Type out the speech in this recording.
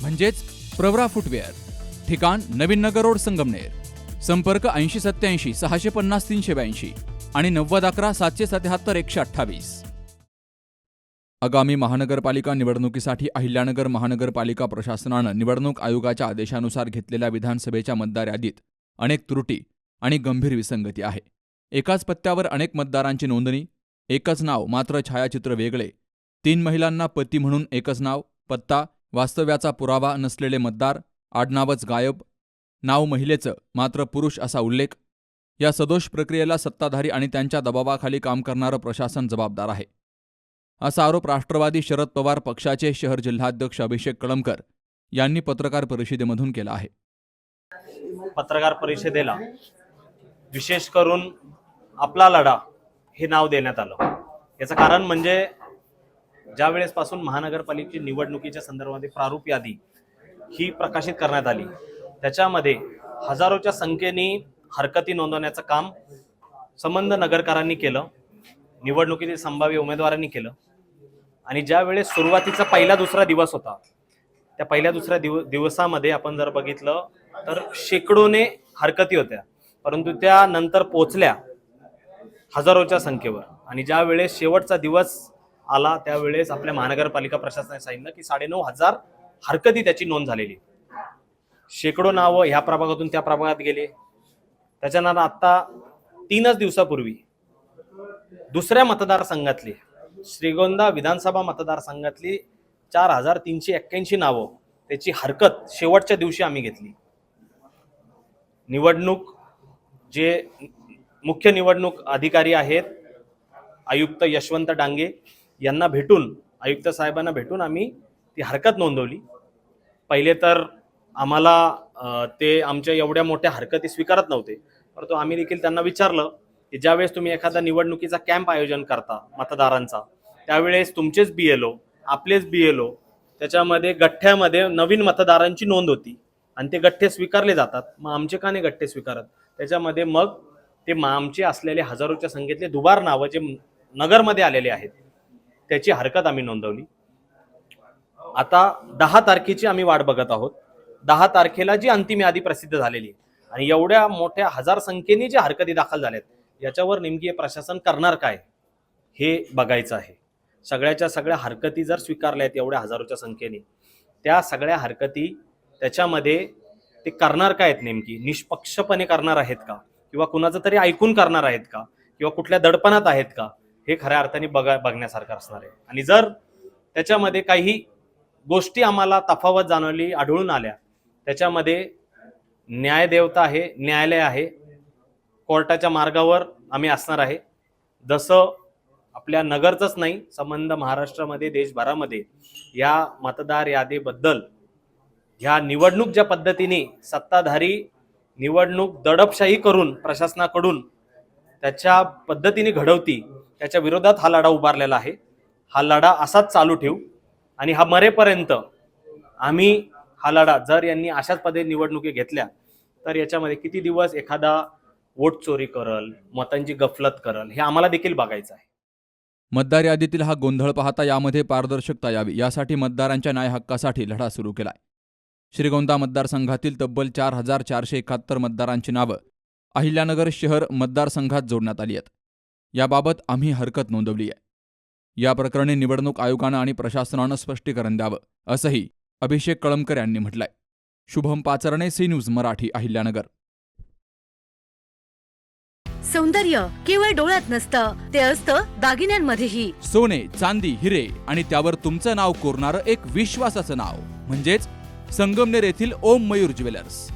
म्हणजेच प्रवरा फुटवेअर ठिकाण नवीन नगर रोड संगमनेर संपर्क ऐंशी सत्याऐंशी सहाशे पन्नास तीनशे ब्याऐंशी आणि नव्वद अकरा सातशे सत्याहत्तर एकशे अठ्ठावीस. आगामी महानगरपालिका निवडणुकीसाठी अहिल्यानगर महानगरपालिका प्रशासनानं निवडणूक आयोगाच्या आदेशानुसार घेतलेल्या विधानसभेच्या मतदार यादीत अनेक त्रुटी आणि गंभीर विसंगती आहे. एकाच पत्त्यावर अनेक मतदारांची नोंदणी एकच नाव मात्र छायाचित्र वेगळे तीन महिलांना पती म्हणून एकच नाव पत्ता वास्तव्याचा पुरावा नसलेले मतदार आडनावच गायब नाव महिलेचं मात्र पुरुष असा उल्लेख. या सदोष प्रक्रियेला सत्ताधारी आणि त्यांच्या दबावाखाली काम करणारं प्रशासन जबाबदार आहे. असा आरोप राष्ट्रवादी शरद पवार पक्षाचे शहर जिल्हाध्यक्ष अभिषेक कळमकर यांनी पत्रकार परिषदेमधून केला आहे. पत्रकार परिषदेला विशेष करून आपला लढा हे नाव देण्यात आलं. याचं कारण म्हणजे ज्या वेळेसपासून महानगरपालिकेची निवडणुकीच्या संदर्भामध्ये प्रारूप यादी ही प्रकाशित करण्यात आली त्याच्यामध्ये हजारोच्या संख्येने हरकती नोंदवण्याचं काम संबंध नगरकारांनी केलं निवडणुकीतील संभाव्य उमेदवारांनी केलं. आणि ज्या वेळेस सुरुवातीचा पहिला दुसरा दिवस होता त्या पहिल्या दुसऱ्या दिव दिवसामध्ये आपण जर बघितलं तर शेकडोने हरकती होत्या. परंतु त्या नंतर पोचल्या हजारोच्या संख्येवर. आणि ज्या वेळेस शेवटचा दिवस आला त्यावेळेस आपल्या महानगरपालिका प्रशासनाने सांगितलं की साडेनऊ हजार हरकती त्याची नोंद झालेली शेकडो नावं ह्या प्रभागातून त्या प्रभागात गेले. त्याच्यानंतर आत्ता तीनच दिवसापूर्वी दुसऱ्या मतदारसंघातली श्रीगोंदा विधानसभा मतदारसंघातली चार हजार तीनशे एक्क्याऐंशी नावं त्याची हरकत शेवटच्या दिवशी आम्ही घेतली. निवडणूक जे मुख्य निवडणूक अधिकारी आहेत आयुक्त यशवंत डांगे यांना भेटून आयुक्त साहेबांना भेटून आम्ही ती हरकत नोंदवली. पहिले तर आम्हाला ते आमच्या एवढ्या मोठ्या हरकती स्वीकारत नव्हते. परंतु आम्ही देखील त्यांना विचारलं की ज्यावेळेस तुम्ही एखादा निवडणुकीचा कॅम्प आयोजन करता मतदारांचा त्यावेळेस तुमचेच बी एल ओ आपलेच बी एल ओ त्याच्यामध्ये गठ्ठ्यामध्ये नवीन मतदारांची नोंद होती आणि ते गठ्ठे स्वीकारले जातात. मग आमचे का नाही गठ्ठे स्वीकारत? त्याच्यामध्ये मग ते मग आमचे असलेले हजारोच्या संख्येतले दुबार नावं जे नगरमध्ये आलेले आहेत त्याची हरकत आम्ही नोंदवली. आता दहा तारखेची आम्ही वाट बघत आहोत. दहा तारखेला जी अंतिम यादी प्रसिद्ध झालेली आहे आणि एवढ्या मोठ्या हजार संख्येने ज्या हरकती दाखल झाल्यात याच्यावर नेमकी प्रशासन करणार काय हे बघायचं आहे. सगळ्याच्या सगळ्या हरकती जर स्वीकारल्या आहेत एवढ्या हजारोच्या संख्येने त्या सगळ्या हरकती त्याच्यामध्ये ते करणार काय आहेत नेमकी? निष्पक्षपणे करणार आहेत का? किंवा कुणाचं तरी ऐकून करणार आहेत का? किंवा कुठल्या दडपणात आहेत का? हे खऱ्या अर्थाने बघा बघण्यासारखं असणार आहे. आणि जर त्याच्यामध्ये काही गोष्टी आम्हाला तफावत जाणवली आढळून आल्या त्याच्यामध्ये न्यायदेवता आहे न्यायालय आहे कोर्टाच्या मार्गावर आम्ही असणार आहे. जसं आपल्या नगरचंच नाही संबंध महाराष्ट्रामध्ये देशभरामध्ये या मतदार यादीबद्दल ह्या निवडणूक ज्या पद्धतीने सत्ताधारी निवडणूक दडपशाही करून प्रशासनाकडून त्याच्या पद्धतीने घडवती त्याच्या विरोधात हा लढा उभारलेला आहे. हा लढा असाच चालू ठेवू आणि हा मरेपर्यंत आम्ही हा लढा जर यांनी अशाच पदे निवडणुकी घेतल्या तर याच्यामध्ये किती दिवस एखादा वोट चोरी करल मतांची गफलत करल हे आम्हाला देखील बघायचं आहे. मतदार यादीतील हा गोंधळ पाहता यामध्ये पारदर्शकता यावी यासाठी मतदारांच्या न्याय हक्कासाठी लढा सुरू केलाय. श्रीगोंदा मतदारसंघातील तब्बल चार हजार चारशे एकाहत्तर मतदारांची नावं अहिल्यानगर शहर मतदारसंघात जोडण्यात आली आहेत. याबाबत आम्ही हरकत नोंदवली आहे. या प्रकरणी निवडणूक आयोगानं आणि प्रशासनानं स्पष्टीकरण द्यावं असंही अभिषेक कळमकर यांनी म्हटलंय. Shubham Pacharne C news Marathi Ahilyanagar. सौंदर्य केवळ डोळ्यात नसतं ते असतं दागिन्यांमध्येही. सोने चांदी हिरे आणि त्यावर तुमचं नाव कोरणारं एक विश्वासाचं नाव म्हणजेच संगमनेर येथील ओम मयूर ज्वेलर्स.